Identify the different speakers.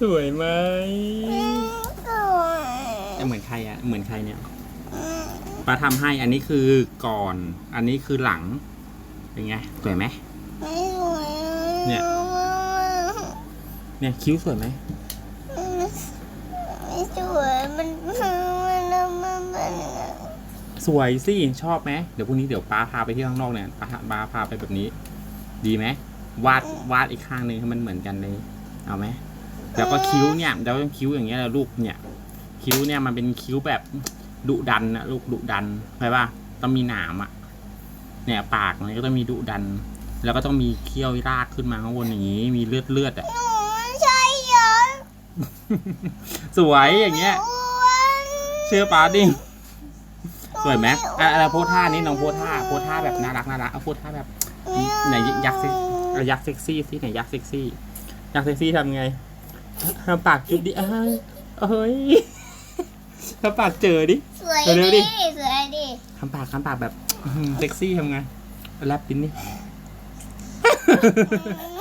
Speaker 1: สวยไหม
Speaker 2: สวย
Speaker 1: เหมือนใครอะเหมือนใครเนี่ยป้าทำให้อันนี้คือก่อน อันนี้คือหลัง เป็นไงสวยไหม
Speaker 2: ไม่สวย
Speaker 1: เนี่ย เนี่ยคิ้วสวยไหม
Speaker 2: ไม่สวยมันมันมันมัน
Speaker 1: สวยสิชอบไหมเดี๋ยวพรุ่งนี้เดี๋ยวป้าพาไปที่ข้างนอกเนี่ยป้าป้าพาไปแบบนี้ ดีไหมวาดวาดอีกข้างหนึ่งให้มันเหมือนกันเลย เอาไหม แล้วก็คิ้วเนี่ยแล้วคิ้วอย่างเงี้ยแล้วลูกเนี่ย คิ้วเนี่ยมันเป็นคิ้วแบบดุดันนะลูกดุดันใช่ป่ะต้องมีหนามอะเนี่ยปากมันก็ต้องมีดุดัน แล้วก็ต้องมีเขี้ยวรากขึ้นมาข้างบนอย่างนี้ มีเลือดเลือดอะ
Speaker 2: หนูไม่ใช่เหรอ
Speaker 1: สวยอย่างเงี้ย
Speaker 2: อ้วน
Speaker 1: เชื่อป้าดิสวยไหมอะเราโพสท่านี้น้องโพสท่าโพสท่าแบบน่ารักน่ารักเอาโพสท่าแบบไหนยักษ์เซ็กเอายักษ์เซ็กซี่สิไหนยักษ์เซ็กซี่ยักษ์เซ็กซี่ทำไง ทำปากจุดดิเอ้ยเอ้ยทำปากเจอดิ
Speaker 2: สวย
Speaker 1: เร็วๆดิ
Speaker 2: ดิสวยดิ
Speaker 1: ทำปากทำปากแบบอื้อหือเซ็กซี่ทำไงแลบปิ้นนี่
Speaker 2: อื